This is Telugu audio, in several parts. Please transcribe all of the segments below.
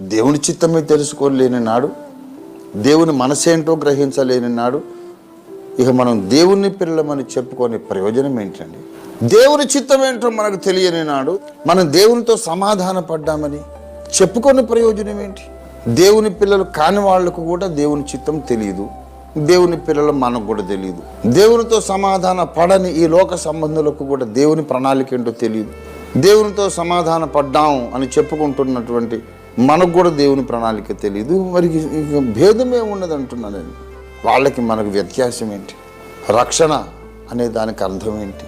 దేవుని చిత్తమే తెలుసుకోలేని నాడు దేవుని మనసేంటో గ్రహించలేని నాడు ఇక మనం దేవుని పిల్లలమని చెప్పుకునే ప్రయోజనం ఏంటండి? దేవుని చిత్తం ఏంటో మనకు తెలియని నాడు మనం దేవునితో సమాధాన పడ్డామని చెప్పుకునే ప్రయోజనం ఏంటి? దేవుని పిల్లలు కాని వాళ్ళకు కూడా దేవుని చిత్తం తెలియదు దేవుని పిల్లలు మనకు కూడా తెలియదు దేవునితో సమాధాన పడని ఈ లోక సంబంధులకు కూడా దేవుని ప్రణాళిక ఏంటో తెలియదు దేవునితో సమాధాన పడ్డాం అని చెప్పుకుంటున్నటువంటి మనకు కూడా దేవుని ప్రణాళిక తెలియదు మరి భేదమే ఉన్నది అంటున్నా నేను. వాళ్ళకి మనకు వ్యత్యాసం ఏంటి? రక్షణ అనే దానికి అర్థం ఏంటి?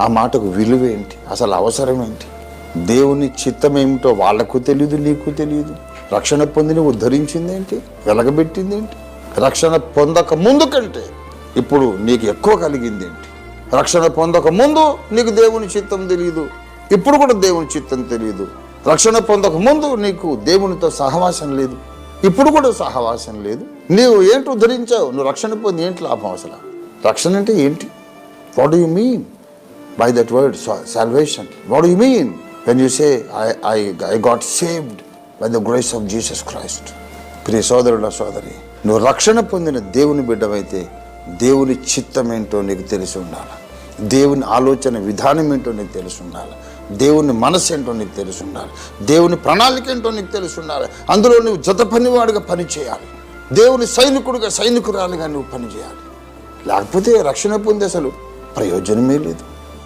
ఆ మాటకు విలువ ఏంటి? అసలు అవసరం ఏంటి? దేవుని చిత్తం ఏమిటో వాళ్ళకు తెలియదు నీకు తెలియదు రక్షణ పొందిని ఉద్ధరించింది ఏంటి? వెలగబెట్టింది ఏంటి? రక్షణ పొందక ముందు కంటే ఇప్పుడు నీకు ఎక్కువ కలిగింది ఏంటి? రక్షణ పొందక ముందు నీకు దేవుని చిత్తం తెలియదు ఇప్పుడు కూడా దేవుని చిత్తం తెలియదు రక్షణ పొందక ముందు నీకు దేవునితో సహవాసం లేదు. ఇప్పుడు కూడా సహవాసం లేదు. నీవు ఏంటి ఉద్ధరించావు? నువ్వు రక్షణ పొంది ఏంటి లాభం అసలు? రక్షణ అంటే ఏంటి? What you mean by that word salvation what you mean when you say I I I got saved by the grace of Jesus Christ ప్రియ సోదరుడ సోదరి నువ్వు రక్షణ పొందిన దేవుని బిడ్డవైతే దేవుని చిత్తం ఏంటో నీకు తెలిసి ఉండాలి. దేవుని ఆలోచన విధానం ఏంటో నీకు తెలిసి ఉండాలి. దేవుని మనసు ఏంటో నీకు తెలిసి ఉండాలి. దేవుని ప్రణాళిక ఏంటో నీకు తెలిసి ఉండాలి. అందులో నువ్వు జత పనివాడిగా పనిచేయాలి దేవుని సైనికుడిగా సైనికురాలుగా నువ్వు పనిచేయాలి లేకపోతే రక్షణ పొందే అసలు ప్రయోజనమే లేదు.